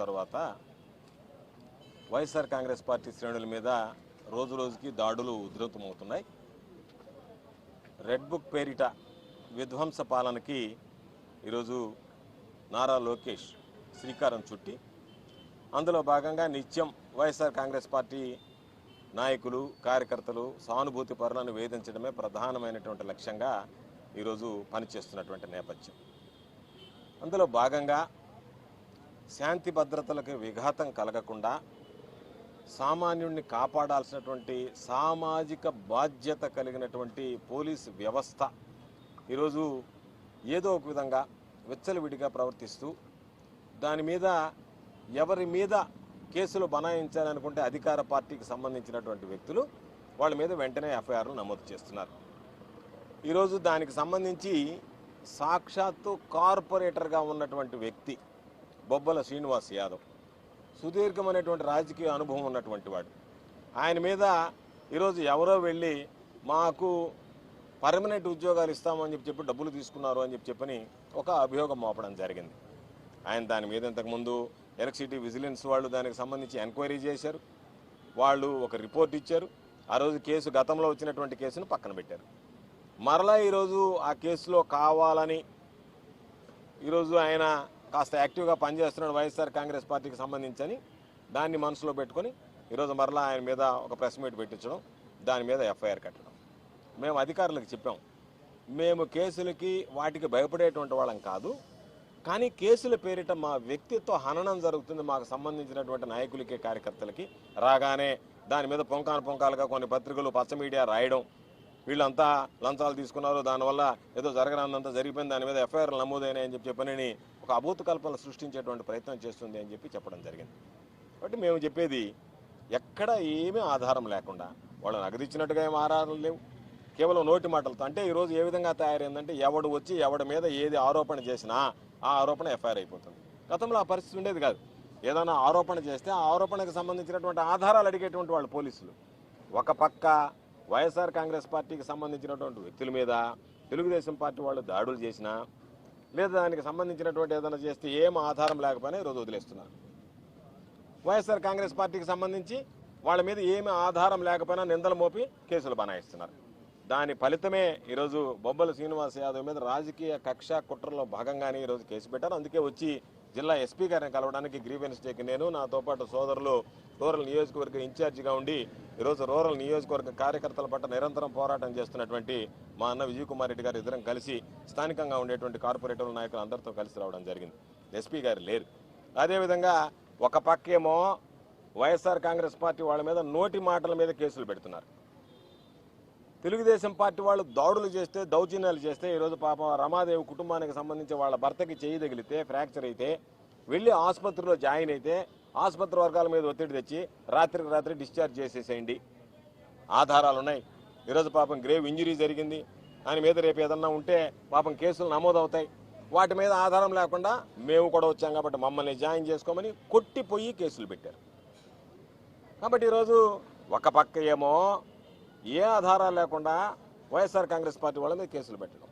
తర్వాత వైఎస్ఆర్ కాంగ్రెస్ పార్టీ శ్రేణుల మీద రోజు రోజుకి దాడులు ఉధృతమవుతున్నాయి. రెడ్ బుక్ పేరిట విధ్వంస పాలనకి ఈరోజు నారా లోకేష్ శ్రీకారం చుట్టి అందులో భాగంగా నిత్యం వైఎస్ఆర్ కాంగ్రెస్ పార్టీ నాయకులు కార్యకర్తలు సానుభూతి పరులను వేధించడమే ప్రధానమైనటువంటి లక్ష్యంగా ఈరోజు పనిచేస్తున్నటువంటి నేపథ్యం. అందులో భాగంగా శాంతి భద్రతలకు విఘాతం కలగకుండా సామాన్యుడిని కాపాడాల్సినటువంటి సామాజిక బాధ్యత కలిగినటువంటి పోలీస్ వ్యవస్థ ఈరోజు ఏదో ఒక విధంగా విచ్చలవిడిగా ప్రవర్తిస్తూ దాని మీద ఎవరి మీద కేసులు బనాయించాలనుకుంటే అధికార పార్టీకి సంబంధించినటువంటి వ్యక్తులు వాళ్ళ మీద వెంటనే ఎఫ్ఐఆర్లు నమోదు చేస్తున్నారు. ఈరోజు దానికి సంబంధించి సాక్షాత్తు కార్పొరేటర్గా ఉన్నటువంటి వ్యక్తి బొబ్బల శ్రీనివాస్ యాదవ్. సుదీర్ఘమైనటువంటి రాజకీయ అనుభవం ఉన్నటువంటి వాడు. ఆయన మీద ఈరోజు ఎవరో వెళ్ళి మాకు పర్మనెంట్ ఉద్యోగాలు ఇస్తామని చెప్పి చెప్పి డబ్బులు తీసుకున్నారు అని చెప్పి చెప్పని ఒక అభియోగం మోపడం జరిగింది. ఆయన దాని మీద ఇంతకుముందు ఎలక్ట్రిసిటీ విజిలెన్స్ వాళ్ళు దానికి సంబంధించి ఎంక్వైరీ చేశారు. వాళ్ళు ఒక రిపోర్ట్ ఇచ్చారు. ఆ రోజు కేసు గతంలో వచ్చినటువంటి కేసును పక్కన పెట్టారు. మరలా ఈరోజు ఆ కేసులో కావాలని ఈరోజు ఆయన కాస్త యాక్టివ్గా పనిచేస్తున్నాడు వైఎస్ఆర్ కాంగ్రెస్ పార్టీకి సంబంధించని దాన్ని మనసులో పెట్టుకొని ఈరోజు మరలా ఆయన మీద ఒక ప్రెస్ మీట్ పెట్టించడం దాని మీద ఎఫ్ఐఆర్ కట్టడం. మేము అధికారులకు చెప్పాం. మేము కేసులకి వాటికి భయపడేటువంటి వాళ్ళం కాదు. కానీ కేసుల పేరిట మా వ్యక్తిత్వ హననం జరుగుతుంది. మాకు సంబంధించినటువంటి నాయకులకి కార్యకర్తలకి రాగానే దాని మీద పొంకాను పొంకాలుగా కొన్ని పత్రికలు పచ్చ మీడియా రాయడం. వీళ్ళంతా లంచాలు తీసుకున్నారు. దానివల్ల ఏదో జరగనందంతా జరిగిపోయింది. దాని మీద ఎఫ్ఐఆర్లు నమోదైనాయని అని చెప్పి చెప్పనని ఒక అభూతకల్పన సృష్టించేటువంటి ప్రయత్నం చేస్తుంది అని చెప్పి చెప్పడం జరిగింది. కాబట్టి మేము చెప్పేది ఎక్కడ ఏమీ ఆధారం లేకుండా వాళ్ళని అగదిచ్చినట్టుగా ఏం ఆధారాలు లేవు. కేవలం నోటి మాటలతో అంటే ఈరోజు ఏ విధంగా తయారైందంటే ఎవడు వచ్చి ఎవడి మీద ఏది ఆరోపణ చేసినా ఆ ఆరోపణ ఎఫ్ఐఆర్ అయిపోతుంది. గతంలో ఆ పరిస్థితి ఉండేది కాదు. ఏదైనా ఆరోపణ చేస్తే ఆ ఆరోపణకు సంబంధించినటువంటి ఆధారాలు అడిగేటువంటి వాళ్ళు పోలీసులు. ఒక పక్క వైఎస్ఆర్ కాంగ్రెస్ పార్టీకి సంబంధించినటువంటి వ్యక్తుల మీద తెలుగుదేశం పార్టీ వాళ్ళు దాడులు చేసినా లేదా దానికి సంబంధించినటువంటి ఏదైనా చేస్తే ఏం ఆధారం లేకపోయినా ఈరోజు వదిలేస్తున్నారు. వైఎస్ఆర్ కాంగ్రెస్ పార్టీకి సంబంధించి వాళ్ళ మీద ఏమి ఆధారం లేకపోయినా నిందలు మోపి కేసులు బనాయిస్తున్నారు. దాని ఫలితమే ఈరోజు బొబ్బల శ్రీనివాస్ యాదవ్ మీద రాజకీయ కక్ష కుట్రలో భాగంగానే ఈరోజు కేసు పెట్టారు. అందుకే వచ్చి జిల్లా ఎస్పీ గారిని కలవడానికి గ్రీవెన్స్ డేకి నేను నాతో పాటు సోదరులు రూరల్ నియోజకవర్గ ఇన్ఛార్జిగా ఉండి ఈరోజు రూరల్ నియోజకవర్గ కార్యకర్తల పట్ల నిరంతరం పోరాటం చేస్తున్నటువంటి మా అన్న విజయ్ కుమార్ రెడ్డి గారు ఇద్దరం కలిసి స్థానికంగా ఉండేటువంటి కార్పొరేటర్ నాయకులు అందరితో కలిసి రావడం జరిగింది. ఎస్పీ గారు లేరు. అదేవిధంగా ఒక పక్కేమో వైఎస్ఆర్ కాంగ్రెస్ పార్టీ వాళ్ళ మీద నోటి మాటల మీద కేసులు పెడుతున్నారు. తెలుగుదేశం పార్టీ వాళ్ళు దాడులు చేస్తే దౌర్జన్యాలు చేస్తే ఈరోజు పాపం రమాదేవి కుటుంబానికి సంబంధించి వాళ్ళ భర్తకి చేయి తగిలితే ఫ్రాక్చర్ అయితే వెళ్ళి ఆసుపత్రిలో జాయిన్ అయితే ఆసుపత్రి వర్గాల మీద ఒత్తిడి తెచ్చి రాత్రికి రాత్రి డిశ్చార్జ్ చేసేసేయండి. ఆధారాలు ఉన్నాయి. ఈరోజు పాపం గ్రేవ్ ఇంజరీ జరిగింది. ఆయన మీద రేపు ఏదన్నా ఉంటే పాపం కేసులు నమోదవుతాయి. వాటి మీద ఆధారం లేకుండా మేము కూడా వచ్చాం కాబట్టి మమ్మల్ని జాయిన్ చేసుకోమని కొట్టిపోయి కేసులు పెట్టారు. కాబట్టి ఈరోజు ఒక పక్క ఏమో ఏ ఆధారాలు లేకుండా వైఎస్ఆర్ కాంగ్రెస్ పార్టీ వాళ్ళ మీద కేసులు పెట్టడం.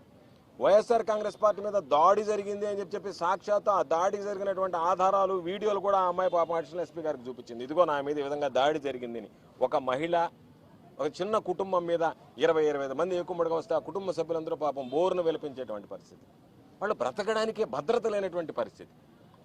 వైఎస్ఆర్ కాంగ్రెస్ పార్టీ మీద దాడి జరిగింది అని చెప్పి చెప్పి సాక్షాత్ ఆ దాడి జరిగినటువంటి ఆధారాలు వీడియోలు కూడా ఆ అమ్మాయి పాపం అడిషనల్ ఎస్పీ గారికి చూపించింది. ఇదిగో నా మీద ఈ విధంగా దాడి జరిగింది ఒక మహిళ ఒక చిన్న కుటుంబం మీద ఇరవై ఇరవై ఐదు మంది ఎక్కువగా వస్తే ఆ కుటుంబ సభ్యులందరూ పాపం బోరును వెలిపించేటువంటి పరిస్థితి. వాళ్ళు బ్రతకడానికి భద్రత లేనటువంటి పరిస్థితి.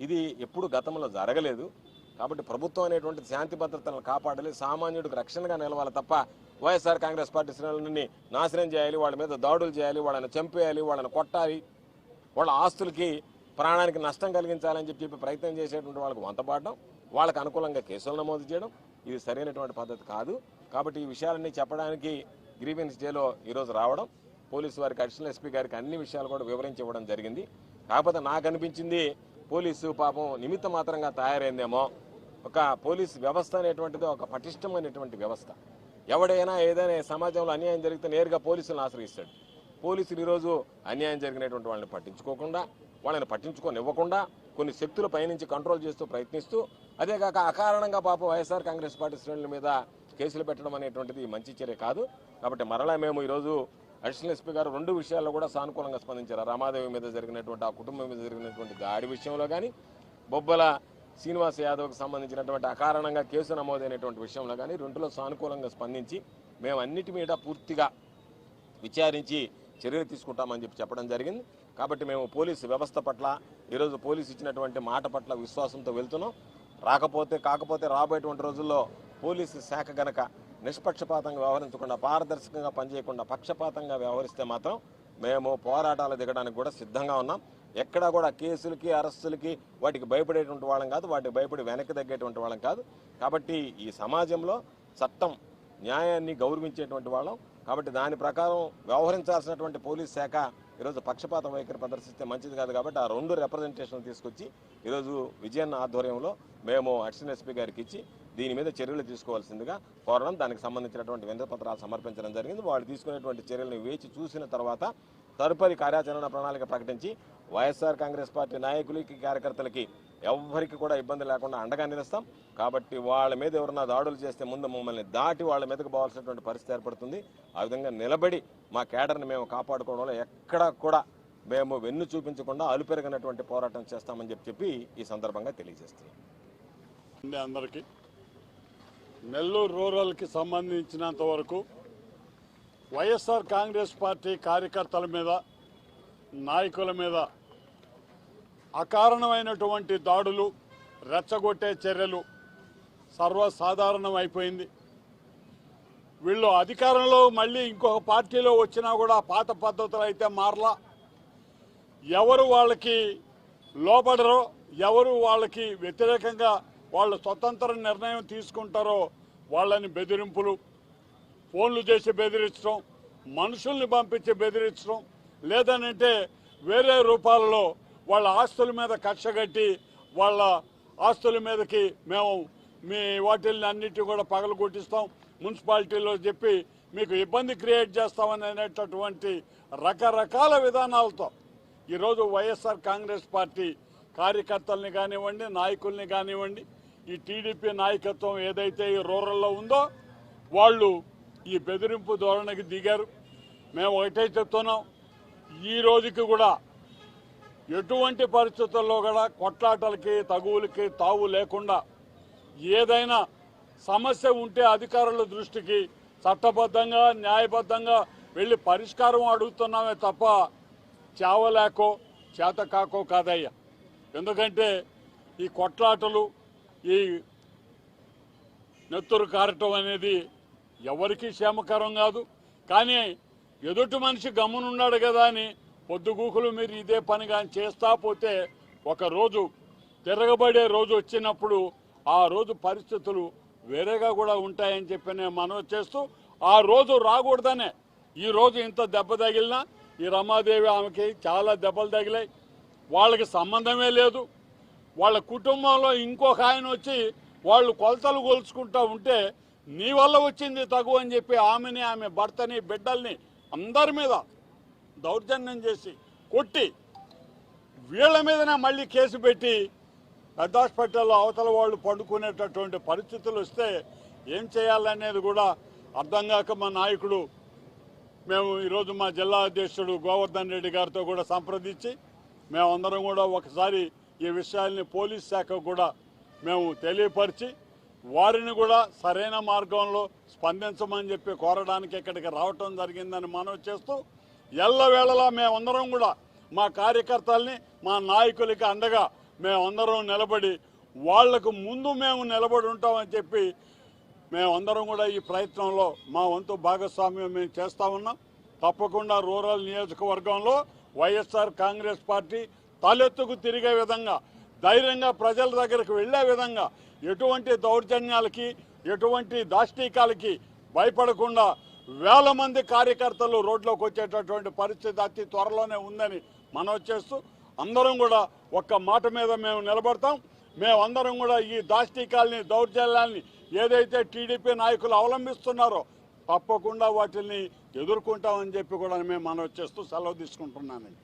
ఇది ఎప్పుడు గతంలో జరగలేదు. కాబట్టి ప్రభుత్వం అనేటువంటి శాంతి భద్రతలను కాపాడాలి సామాన్యుడికి రక్షణగా నిలవాలి తప్ప వైఎస్ఆర్ కాంగ్రెస్ పార్టీ శ్రేణులని నాశనం చేయాలి వాళ్ళ మీద దాడులు చేయాలి వాళ్ళని చంపేయాలి వాళ్ళని కొట్టాలి వాళ్ళ ఆస్తులకి ప్రాణానికి నష్టం కలిగించాలని చెప్పి చెప్పి ప్రయత్నం చేసేటువంటి వాళ్ళకు వంతపాడడం వాళ్ళకి అనుకూలంగా కేసులు నమోదు చేయడం ఇది సరైనటువంటి పద్ధతి కాదు. కాబట్టి ఈ విషయాలన్నీ చెప్పడానికి గ్రీవెన్స్ డేలో ఈరోజు రావడం పోలీసు వారికి అడిషనల్ ఎస్పీ గారికి అన్ని విషయాలు కూడా వివరించి ఇవ్వడం జరిగింది. కాకపోతే నాకు అనిపించింది పోలీసు పాపం నిమిత్త మాత్రంగా తయారైందేమో ఒక పోలీస్ వ్యవస్థ అనేటువంటిది ఒక పటిష్టమైనటువంటి వ్యవస్థ. ఎవడైనా ఏదైనా సమాజంలో అన్యాయం జరిగితే నేరుగా పోలీసులను ఆశ్రయిస్తాడు. పోలీసులు ఈరోజు అన్యాయం జరిగినటువంటి వాళ్ళని పట్టించుకోకుండా వాళ్ళని పట్టించుకొనివ్వకుండా కొన్ని శక్తులు పైనుంచి కంట్రోల్ చేస్తూ ప్రయత్నిస్తూ అదేగాక అకారణంగా పాపం వైఎస్ఆర్ కాంగ్రెస్ పార్టీ శ్రేణుల మీద కేసులు పెట్టడం అనేటువంటిది మంచి చర్య కాదు. కాబట్టి మరలా మేము ఈరోజు అడిషనల్ ఎస్పీ గారు రెండు విషయాల్లో కూడా సానుకూలంగా స్పందించారు. రామాదేవి మీద జరిగినటువంటి ఆ కుటుంబం మీద జరిగినటువంటి దాడి విషయంలో కానీ బొబ్బల శ్రీనివాస్ యాదవ్కి సంబంధించినటువంటి అకారణంగా కేసు నమోదైనటువంటి విషయంలో కానీ రెండులో సానుకూలంగా స్పందించి మేము అన్నిటి మీద పూర్తిగా విచారించి చర్యలు తీసుకుంటామని చెప్పి చెప్పడం జరిగింది. కాబట్టి మేము పోలీసు వ్యవస్థ పట్ల ఈరోజు పోలీసు ఇచ్చినటువంటి మాట పట్ల విశ్వాసంతో వెళ్తున్నాం. రాకపోతే కాకపోతే రాబోయేటువంటి రోజుల్లో పోలీసు శాఖ గనక నిష్పక్షపాతంగా వ్యవహరించకుండా పారదర్శకంగా పనిచేయకుండా పక్షపాతంగా వ్యవహరిస్తే మాత్రం మేము పోరాటాలు దిగడానికి కూడా సిద్ధంగా ఉన్నాం. ఎక్కడా కూడా కేసులకి అరెస్టులకి వాటికి భయపడేటువంటి వాళ్ళం కాదు వాటికి భయపడి వెనక్కి తగ్గేటువంటి వాళ్ళం కాదు. కాబట్టి ఈ సమాజంలో చట్టం న్యాయాన్ని గౌరవించేటువంటి వాళ్ళం. కాబట్టి దాని ప్రకారం వ్యవహరించాల్సినటువంటి పోలీస్ శాఖ ఈరోజు పక్షపాత వైఖరి ప్రదర్శిస్తే మంచిది కాదు కాబట్టి ఆ రెండు రిప్రజెంటేషన్ తీసుకొచ్చి ఈరోజు విజయన్న ఆధ్వర్యంలో మేము అడిషనల్ ఎస్పీ గారికి ఇచ్చి దీని మీద చర్యలు తీసుకోవాల్సిందిగా కోరడం దానికి సంబంధించినటువంటి వినపత్రాలు సమర్పించడం జరిగింది. వాళ్ళు తీసుకునేటువంటి చర్యలను వేచి చూసిన తర్వాత తదుపరి కార్యాచరణ ప్రణాళిక ప్రకటించి వైఎస్ఆర్ కాంగ్రెస్ పార్టీ నాయకులకి కార్యకర్తలకి ఎవరికి కూడా ఇబ్బంది లేకుండా అండగా నిలుస్తాం. కాబట్టి వాళ్ళ మీద ఎవరన్నా దాడులు చేస్తే ముందు మమ్మల్ని దాటి వాళ్ళ మీదకు పోవాల్సినటువంటి పరిస్థితి ఏర్పడుతుంది. ఆ విధంగా నిలబడి మా కేడర్ని మేము కాపాడుకోవడంలో ఎక్కడా కూడా మేము వెన్ను చూపించకుండా అలుపెరగనటువంటి పోరాటం చేస్తామని చెప్పి చెప్పి ఈ సందర్భంగా తెలియజేస్తున్నాం. అందరికీ నెల్లూరు రూరల్కి సంబంధించినంత వరకు వైఎస్ఆర్ కాంగ్రెస్ పార్టీ కార్యకర్తల మీద నాయకుల మీద అకారణమైనటువంటి దాడులు రెచ్చగొట్టే చర్యలు సర్వసాధారణం అయిపోయింది వీళ్ళు అధికారంలో మళ్ళీ ఇంకొక పార్టీలో వచ్చినా కూడా పాత పద్ధతులు అయితే మారలా. ఎవరు వాళ్ళకి లోపడరో ఎవరు వాళ్ళకి వ్యతిరేకంగా వాళ్ళు స్వతంత్ర నిర్ణయం తీసుకుంటారో వాళ్ళని బెదిరింపులు ఫోన్లు చేసి బెదిరించడం మనుషుల్ని పంపించి బెదిరించడం లేదనంటే వేరే రూపాలలో వాళ్ళ ఆస్తుల మీద కక్ష కట్టి వాళ్ళ ఆస్తుల మీదకి మేము మీ వాటిల్ని అన్నిటి కూడా పగలు కొట్టిస్తాం. మున్సిపాలిటీలో చెప్పి మీకు ఇబ్బంది క్రియేట్ చేస్తామని అనేటటువంటి రకరకాల విధానాలతో ఈరోజు వైఎస్ఆర్ కాంగ్రెస్ పార్టీ కార్యకర్తల్ని కానివ్వండి నాయకుల్ని కానివ్వండి ఈ టీడీపీ నాయకత్వం ఏదైతే ఈ రూరల్లో ఉందో వాళ్ళు ఈ బెదిరింపు ధోరణికి దిగారు. మేము ఒకటే చెప్తున్నాం ఈ రోజుకి కూడా ఎటువంటి పరిస్థితుల్లో కూడా కొట్లాటలకి తగువులకి తావు లేకుండా ఏదైనా సమస్య ఉంటే అధికారుల దృష్టికి చట్టబద్ధంగా న్యాయబద్ధంగా వెళ్ళి పరిష్కారం అడుగుతున్నామే తప్ప చావలేకో చేత కాకో కాదయ్యా. ఎందుకంటే ఈ కొట్లాటలు ఈ నెత్తురు కారటం అనేది ఎవరికీ క్షేమకరం కాదు. కానీ ఎదుటి మనిషి గమ్మునున్నాడు కదా అని పొద్దుగూకులు మీరు ఇదే పని కానీ చేస్తా పోతే ఒకరోజు తిరగబడే రోజు వచ్చినప్పుడు ఆ రోజు పరిస్థితులు వేరేగా కూడా ఉంటాయని చెప్పి నేను మనవి చేస్తూ ఆ రోజు రాకూడదనే. ఈ రోజు ఇంత దెబ్బ తగిలినా ఈ రమాదేవి ఆమెకి చాలా దెబ్బలు తగిలాయి. వాళ్ళకి సంబంధమే లేదు. వాళ్ళ కుటుంబంలో ఇంకొక ఆయన వచ్చి వాళ్ళు కొలతలు కొలుచుకుంటా ఉంటే నీ వల్ల వచ్చింది తగు అని చెప్పి ఆమెని ఆమె భర్తని బిడ్డల్ని అందరి మీద దౌర్జన్యం చేసి కొట్టి వీళ్ళ మీదనే మళ్ళీ కేసు పెట్టి పెద్ద హాస్పిటల్లో అవతల వాళ్ళు పండుకునేటటువంటి పరిస్థితులు వస్తే ఏం చేయాలనేది కూడా అర్థం కాక మా నాయకుడు మేము ఈరోజు మా జిల్లా అధ్యక్షుడు గోవర్ధన్ రెడ్డి గారితో కూడా సంప్రదించి మేమందరం కూడా ఒకసారి ఈ విషయాల్ని పోలీస్ శాఖకు కూడా మేము తెలియపరిచి వారిని కూడా సరైన మార్గంలో స్పందించమని చెప్పి కోరడానికి ఇక్కడికి రావటం జరిగిందని మనవి చేస్తూ ఎల్లవేళలా మేమందరం కూడా మా కార్యకర్తల్ని మా నాయకులకి అండగా మేమందరం నిలబడి వాళ్ళకు ముందు మేము నిలబడి ఉంటామని చెప్పి మేమందరం కూడా ఈ ప్రయత్నంలో మా వంతు భాగస్వామ్యం మేము చేస్తా ఉన్నాం. తప్పకుండా రూరల్ నియోజకవర్గంలో వైఎస్ఆర్ కాంగ్రెస్ పార్టీ తలెత్తుకు తిరిగే విధంగా ధైర్యంగా ప్రజల దగ్గరకు వెళ్ళే విధంగా ఎటువంటి దౌర్జన్యాలకి ఎటువంటి దాష్టీకాలకి భయపడకుండా వేల మంది కార్యకర్తలు రోడ్లోకి వచ్చేటటువంటి పరిస్థితి అతి త్వరలోనే ఉందని మనవి చేస్తూ అందరం కూడా ఒక్క మాట మీద మేము నిలబడతాం. మేమందరం కూడా ఈ దాష్టీకాల్ని దౌర్జన్యాల్ని ఏదైతే టీడీపీ నాయకులు అవలంబిస్తున్నారో తప్పకుండా వాటిని ఎదుర్కొంటామని చెప్పి కూడా మేము మనవి చేస్తూ సెలవు తీసుకుంటున్నానండి.